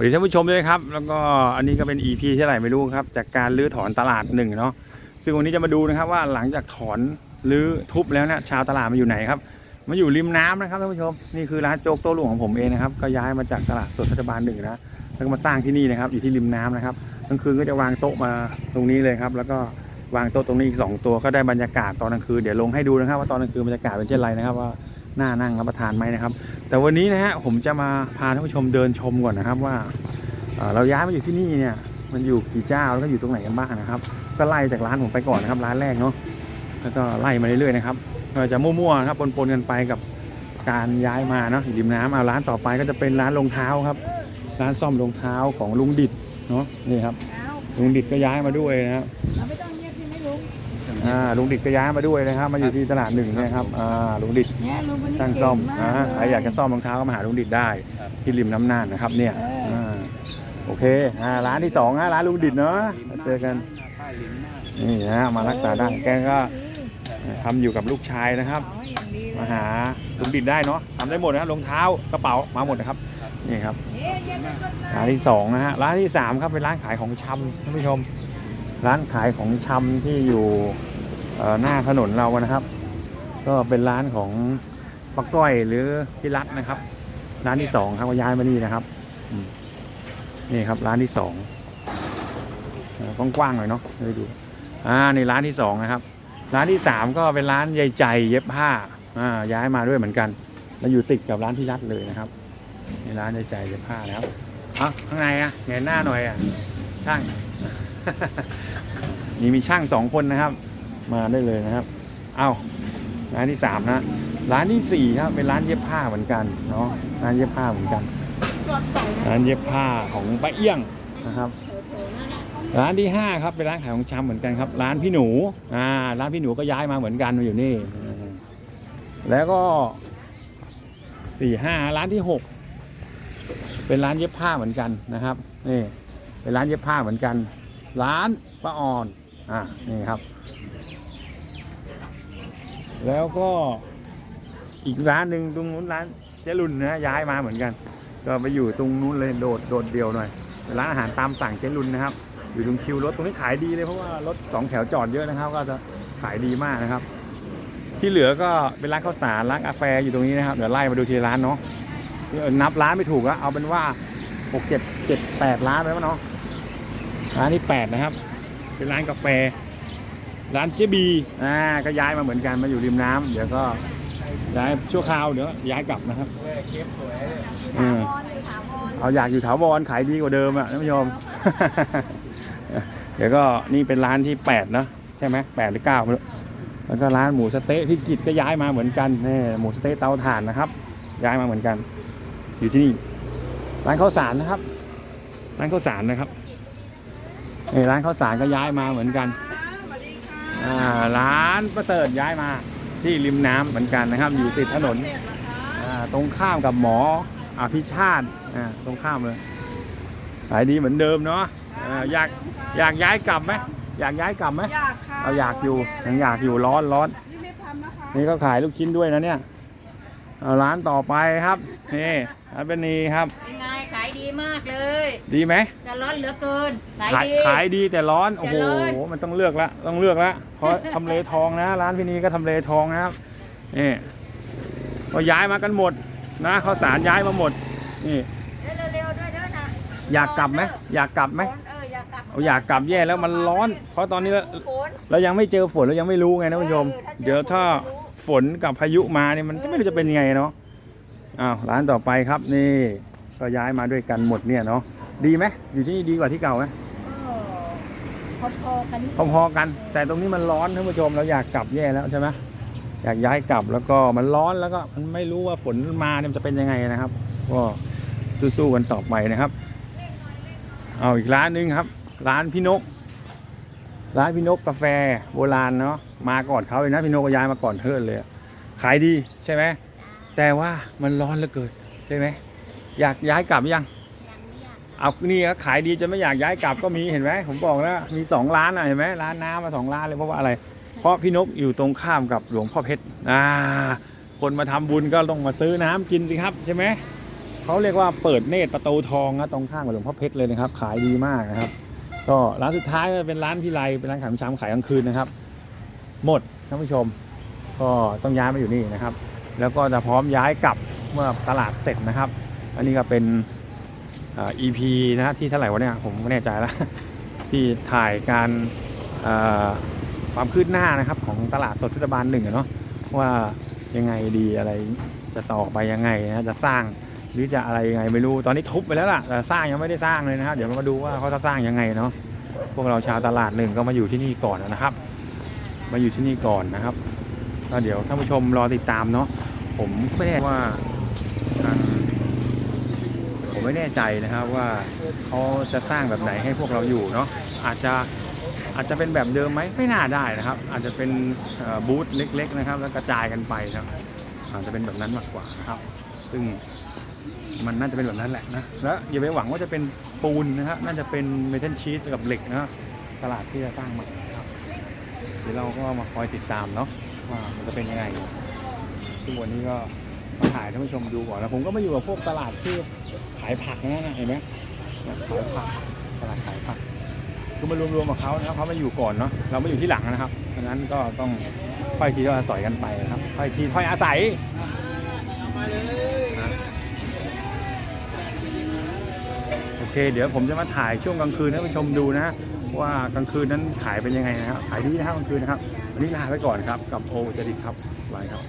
วัสดีท่านผู้ชมด้วยครับ แล้วก็อันนี้ก็เป็น EP ที่เท่าไหร่ไม่รู้ครับ จากการรื้อถอนตลาดหนึ่งเนาะซึ่งวันนี้จะมาดูนะครับว่าหลังจากถอนรื้อทุบแล้วเนี่ยชาวตลาดมาอยู่ไหนครับมาอยู่ริมน้ำนะครับท่านผู้ชมนี่คือร้านโจ๊กโต้รุ่งของผมเองนะครับก็ย้ายมาจากตลาดสดเทศบาลหนึ่งนะแล้วก็มาสร้างที่นี่นะครับอยู่ที่ริมน้ำนะครับกลางคืนก็จะวางโต๊ะมาตรงนี้เลยครับ แล้วก็วางโต๊ะตรงนี้อีกสองตัวก็ได้บรรยากาศตอนกลางคืนเดี๋ยวลงให้ดูนะครับ ว่าตอนกลางคืนบรรยากาศเป็นเช่นไรนะครับว่าน่านั่งรับประทานไหมนะครับ แต่วันนี้นะฮะผมจะมาพาท่านผู้ชมเดินชมก่อนนะครับว่าเราย้ายมาอยู่ที่นี่เนี่ยมันอยู่กี่เจ้าแล้วก็อยู่ตรงไหนกันบ้างนะครับ ก็ไล่จากร้านผมไปก่อนนะครับ ร้านแรกเนาะแล้วก็ไล่มาเรื่อยๆนะครับก็จะมั่วๆนะครับปนๆกันไปกับการย้ายมาเนาะอยู่ริมน้ำเอาร้านต่อไปก็จะเป็นร้านรองเท้าครับ ร้านซ่อมรองเท้าของลุงดิดเนาะนี่ครับลุงดิดก็ย้ายมาด้วยนะครับเราไม่ต้ องเรียกพี่ไม่ลุงอ่าลุงดิดก็ย้ายมาด้วยนะครับ มาอยู่ที่ตลาดหนึ่งเนะครับอ่าลุงดิดเนี่ยลุงคนนี้ช่างเก่ซ่อมงมากอ่าเลยใครอยากจะซ่อมรองเท้าก็มาหาลุงดิดได้ที่ริมน้ำน่านนะครับเนี่ยเอออ่าโอเคอ่าร้านที่สองนะร้านลุงดิดเนาะมาเจอกันนี่นะมารักษาดั้งแกก็ทำอยู่กับลูกชายนะครับเอาให้อย่างดีเลยมาหาลุงดิดได้เนาะทำได้หมดนะครับรองเท้ากระเป๋ามาหมดนะครับนี่ครับ เอ๊ะเย็นเป็นต้นไม้ร้านที่สองนะฮะร้านที่สามครับเป็นร้านขายของชำท่านผู้ชม ร้านขายของชำที่อยู่หน้าถนนเรานะครับ ก็เป็นร้านของปักก้อยหรือพี่รัตนะครับ ร้านที่สองครับก็ย้ายมานี่นะครับนี่ครับร้านที่สองกว้างๆหน่อยเนาะให้ดูอ่าในร้านที่สองนะครับ ร้านที่สามก็เป็นร้านยายใจเย็บผ้าอ่าย้ายมาด้วยเหมือนกันแล้วอยู่ติดกับร้านพี่รัตเลยนะครับในร้านยายใจเย็บผ้านะครับอะข้างในอะเงยหน้าหน่อยอะช่าง นี่มีช่างสองคนนะครับ มาได้เลยนะครับ เอาร้านที่สามนะ ร้านที่สี่ครับเป็นร้านเย็บผ้าเหมือนกันเนาะ ร้านเย็บผ้าเหมือนกัน ร้านเย็บผ้าของป้าเอี้ยงนะครับ ร้านที่ห้าครับเป็นร้านขายของชำเหมือนกันครับ ร้านพี่หนู อ่า ร้านพี่หนูก็ย้ายมาเหมือนกันมาอยู่นี่ แล้วก็สี่ห้าร้านที่หกเป็นร้านเย็บผ้าเหมือนกันนะครับ นี่ เป็นร้านเย็บผ้าเหมือนกัน ร้านป้าอ่อนอ่านี่ครับ แล้วก็อีกร้านหนึ่งตรงนู้นร้านเจรุนนะย้ายมาเหมือนกัน ก็ไปอยู่ตรงนู้นเลยโดดโดดเดียวหน่อยร้านอาหารตามสั่งเจรุนนะครับ อยู่ตรงคิวรถตรงนี้ขายดีเลยเพราะว่ารถสองแถวจอดเยอะนะครับ ก็จะขายดีมากนะครับ ที่เหลือก็เป็นร้านข้าวสารร้านกาแฟอยู่ตรงนี้นะครับเดี๋ยวไล่มาดูทีร้านเนาะนับร้านไม่ถูกอะเอาเป็นว่าหกเจ็ดเจ็ดแปดร้านไปแล้วเนาะ ร้านที่แปดนะครับ เป็นร้านกาแฟ ร้านเจบีอ่าก็ย้ายมาเหมือนกันมาอยู่ริมน้ำเดี๋ยวก็ย้ายชั่วคราวเดี๋ยวย้ายกลับนะครับเออถาวรอยู่ถาวรเอาอยากอยู่ถาวรขายดีกว่าเดิมอะท่านผู้ชมเดี๋ยวก็นี่เป็นร้านที่แปดเนอะใช่ไหมแปดหรือเก้าไม่รู้แล้วก็ร้านหมูสะเต๊ะพี่กิจก็ย้ายมาเหมือนกันนี่หมูสะเต๊ะเตาถ่านนะครับ ย้ายมาเหมือนกัน อยู่ที่นี่ร้านข้าวสารนะครับร้านข้าวสารนะครับ นี่ร้านข้าวสารก็ย้ายมาเหมือนกันสวัสดีค่ะอ่าร้านประเสริฐย้ายมาที่ริมน้ำเหมือนกันนะครับ อยู่ติดถนนเด็ดเหรอคะอ่าตรงข้ามกับหมออภิชาติอ่าตรงข้ามเลยขายดีเหมือนเดิมเนาะเอ่ออยากอยากย้ายกลับไหมอยากย้ายกลับไหมอยากค่ะเอาอยากอยู่ยังอยากอยู่ร้อนร้อนนี่รีบทำนะคะนี่ก็ขายลูกชิ้นด้วยนะเนี่ยเอาร้านต่อไปครับนี่ร้านเป็นนีครับเป็นไงขาย ดีมากเลยดีไหมจะร้อนเหลือเกินขายขายดี ขายดีแต่ร้อนโอ้โหแต่ร้อน มันต้องเลือกละต้องเลือกละเพราะ ทำเลทองนะ ร้านพี่นีก็ทำเลทองนะครับนี่ก็ย้ายมากันหมดนะข้าวสารย้ายมาหมดนี่เร็วๆด้วยเด้อนะอยากกลับไหมอยากกลับไหมฝนเอออยากกลับเอาอยากกลับแย่แล้วมันร้อน เพราะตอนนี้เราฝนเรายังไม่เจอฝนเรายังไม่รู้ไงนะคุณผู้ชมเออถ้าเจอเดี๋ยวถ้าฝนไม่รู้ฝนกับพายุมาเนี่ยมันจะไม่รู้จะเป็นยังไงเนาะอ้าวร้านต่อไปครับนี่ ก็ย้ายมาด้วยกันหมดเนี่ยเนาะดีไหมอยู่ที่นี่ดีกว่าที่เก่าไหมพอๆกันพอๆกัน แต่ตรงนี้มันร้อนท่านผู้ชมเราอยากกลับแย่แล้วใช่ไหมอยากย้ายกลับแล้วก็มันร้อนแล้วก็มันไม่รู้ว่าฝนมาเนี่ยมันจะเป็นยังไงนะครับ ก็สู้ๆกันต่อไปนะครับ เอาอีกร้านหนึงครับ ร้านพี่นก ร้านพี่นกกาแฟโบราณเนาะมาก่อนเขาเลยนะพี่นกก็ย้ายมาก่อนเทิร์นเลยอะขายดีใช่ไหมแต่ว่ามันร้อนเหลือเกินใช่ไหม อยากย้ายกลับหรือยังเอานี่ก็ขายดีจนไม่อยากย้ายกลับก็มีเห็นไหมผมบอกแล้วมีสองร้านอะเห็นไหมร้านน้ำมาสองร้านเลยเพราะว่าอะไร เพราะพี่นกอยู่ตรงข้ามกับหลวงพ่อเพชรอ่าคนมาทำบุญก็ต้องมาซื้อน้ำกินสิครับใช่ไหมเขาเรียกว่าเปิดเนตรประตูทองนะตรงข้างกับหลวงพ่อเพชรเลยนะครับ ขายดีมากนะครับ ก็ร้านสุดท้ายก็เป็นร้านพี่ไรเป็นร้านขายของชำขายกลางคืนนะครับ หมดท่านผู้ชม ก็ต้องย้ายมาอยู่นี่นะครับ แล้วก็จะพร้อมย้ายกลับเมื่อตลาดเสร็จนะครับ อันนี้ก็เป็นอ่อ EP นะฮะที่เท่าไหร่วะเนี่ยผมไม่แน่ใจแล้วที่ถ่ายการความคืบหน้านะครับของตลาดสดเทศบาลหนึ่งเนาะว่ายังไงดีอะไรจะต่อไปยังไงนะจะสร้างหรือจะอะไรยังไงไม่รู้ตอนนี้ทุบไปแล้วล่ะแต่สร้างยังไม่ได้สร้างเลยนะครับเดี๋ยวมาดูว่าเขาจะสร้างยังไงเนาะพวกเราชาวตลาดหนึ่งก็มาอยู่ที่นี่ก่อนนะครับ มาอยู่ที่นี่ก่อนนะครับก็เดี๋ยวท่านผู้ชมรอติดตามเนาะผมไม่แน่ว่า ผมไม่แน่ใจนะครับว่าเขาจะสร้างแบบไหนให้พวกเราอยู่เนาะอาจจะอาจจะเป็นแบบเดิมไหมไม่น่าได้นะครับ อาจจะเป็นบูธเล็ก ๆนะครับ แล้วกระจายกันไปนะอาจจะเป็นแบบนั้นมากกว่านะครับ ซึ่งมันน่าจะเป็นแบบนั้นแหละนะแล้วอย่าไปหวังว่าจะเป็นปูนนะครับน่าจะเป็นเมทัลชีสกับเหล็กนะตลาดที่จะสร้างใหม่นะครับเดี๋ยวเราก็มาคอยติดตามเนาะว่ามันจะเป็นยังไงซึ่งวันนี้ก็ มาถ่ายท่านผู้ชมดูก่อนแล้วผมก็มาอยู่กับพวกตลาดที่ขายผักนั่นนะเห็นไหมขายผักตลาดขายผักคือมารวมๆกับเขานะครับเขามาอยู่ก่อนเนาะเราไม่อยู่ที่หลังนะครับดังนั้นก็ต้องค่อยทีก็อาศัยกันไปนะครับค่อยทีค่อยอาศัยโอเค เดี๋ยวผมจะมาถ่ายช่วงกลางคืนให้ผู้ชมดูนะว่ากลางคืนนั้นขายเป็นยังไงนะครับขายดีนะครับกลางคืนนะครับวันนี้ลาไปก่อนครับกับโอจดิตครับบายครับ